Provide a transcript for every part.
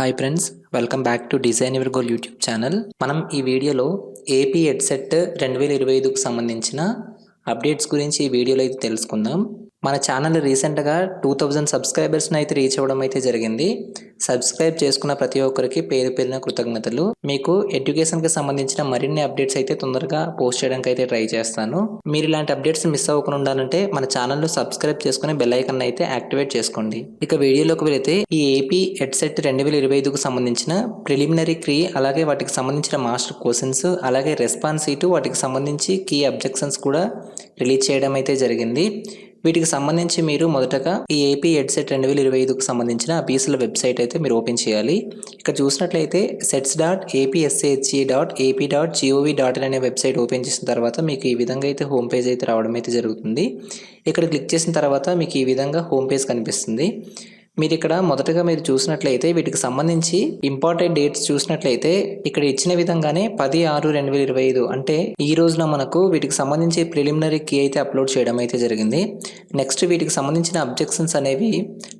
Hi friends welcome back to design your goal YouTube channel మనం ఈ వీడియోలో AP headset రెండు వేల ఇరవై ఐదుకు సంబంధించిన అప్డేట్స్ గురించి ఈ వీడియోలో అయితే తెలుసుకుందాం. మన ఛానల్ రీసెంట్గా టూ థౌజండ్ సబ్స్క్రైబర్స్ని అయితే రీచ్ అవ్వడం అయితే జరిగింది. సబ్స్క్రైబ్ చేసుకున్న ప్రతి ఒక్కరికి పేరు పేరిన కృతజ్ఞతలు. మీకు ఎడ్యుకేషన్కి సంబంధించిన మరిన్ని అప్డేట్స్ అయితే తొందరగా పోస్ట్ చేయడానికి అయితే ట్రై చేస్తాను. మీరు ఇలాంటి అప్డేట్స్ మిస్ అవ్వకుండా ఉండాలంటే మన ఛానల్లో సబ్స్క్రైబ్ చేసుకుని బెల్ ఐకన్ అయితే యాక్టివేట్ చేసుకోండి. ఇక వీడియోలోకి వెళితే ఈ ఏపీ హెడ్సెట్ రెండు వేల ఇరవై ఐదుకు సంబంధించిన ప్రిలిమినరీ క్రీ అలాగే వాటికి సంబంధించిన మాస్టర్ క్వశ్చన్స్ అలాగే రెస్పాన్స్ ఇటు వాటికి సంబంధించి కీ అబ్జెక్షన్స్ కూడా రిలీజ్ చేయడం అయితే జరిగింది. వీటికి సంబంధించి మీరు మొదటగా ఈ ఏపీ ఎడ్సెట్ రెండు వేల ఇరవై ఐదుకు సంబంధించిన పీసుల వెబ్సైట్ అయితే మీరు ఓపెన్ చేయాలి. ఇక్కడ చూసినట్లయితే sets dot APSCHE dot AP dot gov dot in అనే వెబ్సైట్ ఓపెన్ చేసిన తర్వాత మీకు ఈ విధంగా అయితే హోమ్ పేజ్ అయితే రావడం అయితే జరుగుతుంది. ఇక్కడ క్లిక్ చేసిన తర్వాత మీకు ఈ విధంగా హోమ్ పేజ్ కనిపిస్తుంది. మీరు ఇక్కడ మొదటగా మీరు చూసినట్లయితే వీటికి సంబంధించి ఇంపార్టెంట్ డేట్స్ చూసినట్లయితే ఇక్కడ ఇచ్చిన విధంగానే పది ఆరు రెండు వేల ఇరవై ఐదు అంటే ఈ రోజున మనకు వీటికి సంబంధించి ప్రిలిమినరీ కీ అయితే అప్లోడ్ చేయడం అయితే జరిగింది. నెక్స్ట్ వీటికి సంబంధించిన అబ్జెక్షన్స్ అనేవి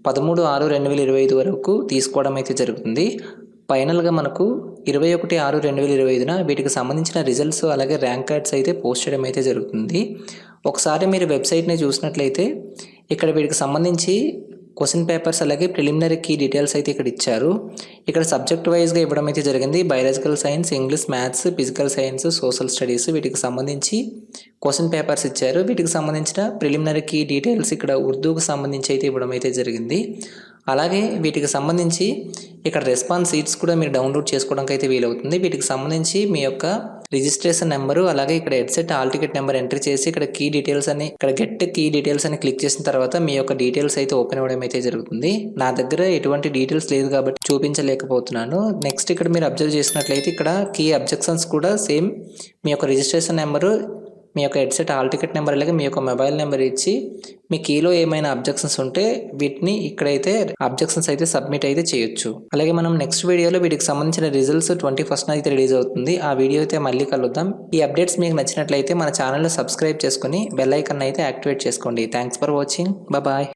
పదమూడు ఆరు రెండు వేల ఇరవై ఐదు వరకు తీసుకోవడం అయితే జరుగుతుంది. ఫైనల్గా మనకు ఇరవై ఒకటి ఆరు రెండు వేల ఇరవై ఐదున వీటికి సంబంధించిన రిజల్ట్స్ అలాగే ర్యాంక్ కార్డ్స్ అయితే పోస్ట్ చేయడం అయితే జరుగుతుంది. ఒకసారి మీరు వెబ్సైట్ని చూసినట్లయితే ఇక్కడ వీటికి సంబంధించి క్వశ్చన్ పేపర్స్ అలాగే ప్రిలిమినరీ కీ డీటెయిల్స్ అయితే ఇక్కడ ఇచ్చారు. ఇక్కడ సబ్జెక్ట్ వైజ్గా ఇవ్వడం అయితే జరిగింది. Biological science English maths physical science social studies వీటికి సంబంధించి క్వశ్చన్ పేపర్స్ ఇచ్చారు. వీటికి సంబంధించిన ప్రిలిమినరీ కీ డీటెయిల్స్ ఇక్కడ ఉర్దూకు సంబంధించి అయితే ఇవ్వడం అయితే జరిగింది. అలాగే వీటికి సంబంధించి ఇక్కడ రెస్పాన్స్ సీట్స్ కూడా మీరు డౌన్లోడ్ చేసుకోవడానికి అయితే వీలవుతుంది. వీటికి సంబంధించి మీ యొక్క రిజిస్ట్రేషన్ నెంబరు అలాగే ఇక్కడ హెడ్సెట్ ఆల్ టికెట్ నెంబర్ ఎంటర్ చేసి ఇక్కడ కీ డీటెయిల్స్ అని ఇక్కడ గెట్ కీ డీటెయిల్స్ అని క్లిక్ చేసిన తర్వాత మీ యొక్క డీటెయిల్స్ అయితే ఓపెన్ అవ్వడం అయితే జరుగుతుంది. నా దగ్గర ఎటువంటి డీటెయిల్స్ లేదు కాబట్టి చూపించలేకపోతున్నాను. నెక్స్ట్ ఇక్కడ మీరు అబ్జర్వ్ చేసినట్లయితే ఇక్కడ కీ అబ్జెక్షన్స్ కూడా సేమ్ మీ యొక్క రిజిస్ట్రేషన్ నెంబరు మీ యొక్క హెడ్సెట్ హాల్ టికెట్ నెంబర్ అలాగే మీ యొక్క మొబైల్ నెంబర్ ఇచ్చి మీ కీలో ఏమైనా అబ్జెక్షన్స్ ఉంటే వీటిని ఇక్కడైతే అబ్జెక్షన్స్ అయితే సబ్మిట్ అయితే చేయొచ్చు. అలాగే మనం నెక్స్ట్ వీడియోలో వీటికి సంబంధించిన రిజల్ట్స్ ట్వంటీ ఫస్ట్ అయితే రిలీజ్ అవుతుంది. ఆ వీడియో అయితే మళ్ళీ కలుద్దాం. ఈ అప్డేట్స్ మీకు నచ్చినట్లయితే మన ఛానల్లో సబ్స్క్రైబ్ చేసుకుని బెల్ ఐకన్ అయితే యాక్టివేట్ చేసుకోండి. Thanks for watching. బాయ్.